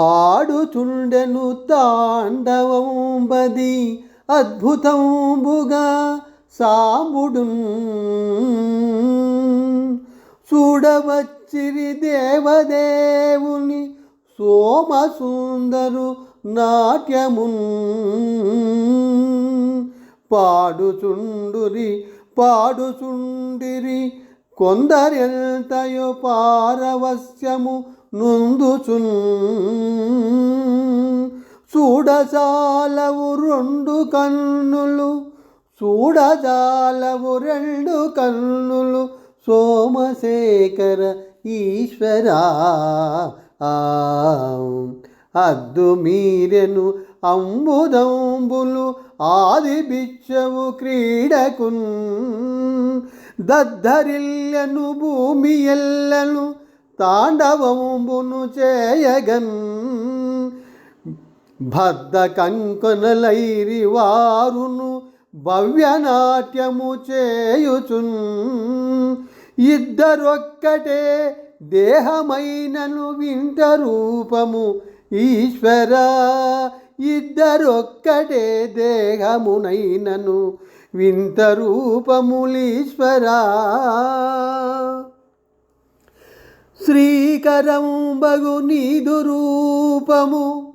ఆడుచుండెను తాండవంబది అద్భుతంబుగా సాముడు చూడవచ్చిరి దేవదేవుని సోమసుందరు నాట్యమున్. పాడుచుండురి పాడుచుండిరి కొందరెల్తయో పారవస్యము నుందుచున్ చూడజాలవు రెండు కన్నులు చూడజాలవు రెండు కన్నులు సోమశేఖర ఈశ్వరా. అద్దు మీరెను అంబుదంబులు ఆది బిచ్చవు క్రీడకున్ దద్దరిల్లను భూమి ఎల్లను తాండవంబును చేయగన్. భద్ద కంకణలైరి వారును భవ్యనాట్యము చేయుచున్. ఇద్దరొక్కటే దేహమైనను వింత రూపము ఈశ్వర. ఇద్దరొక్కటే దేహమునైనను వింత రూపములీశ్వరా శ్రీకరంబగు నీదు రూపము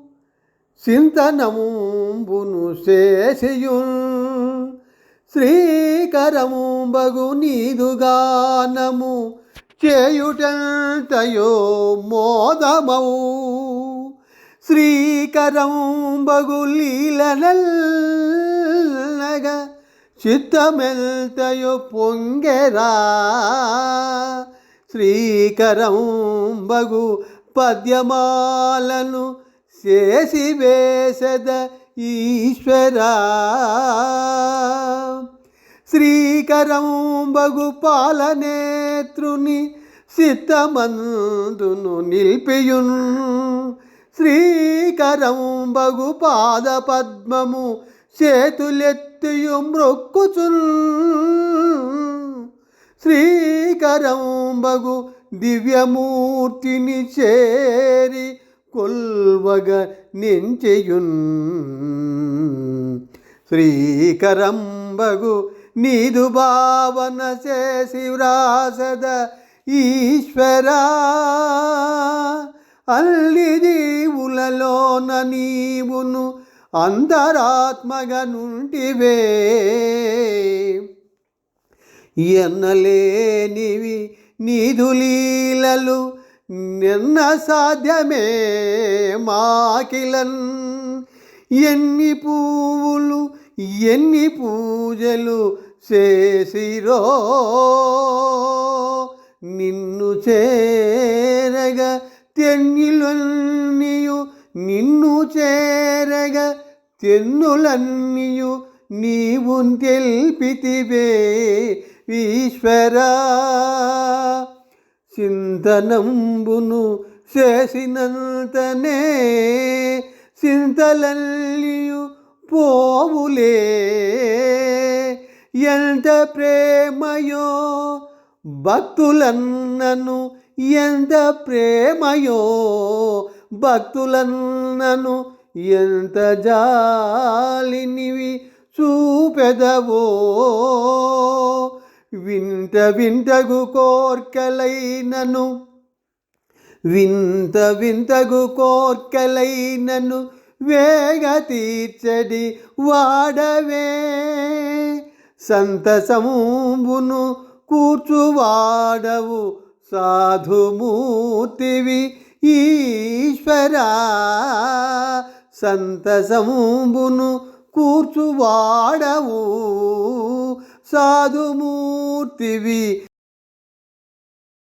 చింతనముంబును శేషియున్. శ్రీకరంబగు నీదు గానము చేయుటంతయో మోదమౌ శ్రీకరంబగు బగు చిత్తమెల్తయో పొంగెరా. శ్రీకరం బగు పద్యమాలను చేసి వేసద ఈశ్వరా. శ్రీకరంబగు పాలనేత్రుని సిద్ధమందును నిల్పియున్. శ్రీకరంబగు పాద పద్మము చేతులెత్తియు మ్రొక్కుచున్ శ్రీకరంబగు దివ్యమూర్తిని చేరి కొల్వగ నించెయున్. శ్రీకరంబగు నీదు భావన చేసి వ్రాసద ఈశ్వరా. అల్లి దీవులలోన నీవును అంతరాత్మగా నుంటివే. ఎన్నలేనివి నీదు నిన్న సాధ్యమే మాకిలన్. ఎన్ని పువ్వులు ఎన్ని పూజలు చేసిరో నిన్ను చేరగ తెన్నులన్నీయు నిన్ను చేరగ తెన్నులన్నీయు నీవు తెల్పితివే ఈశ్వరా చింతనంబును చేసినంతనే చింతలల్లియు పోవులే. ఎంత ప్రేమయో భక్తులన్నను ఎంత ప్రేమయో భక్తులన్నను ఎంత జాలినివి చూపెదవో. వింత వింతగు కోర్కలైనను వింత వింతగు కోర్కలైనను వేగ తీర్చడి వాడవే. సంతసమును కూర్చువాడవు సాధుమూర్తివి ఈశ్వరా. సంతసమును కూర్చువాడవు సాధుమూర్తివి.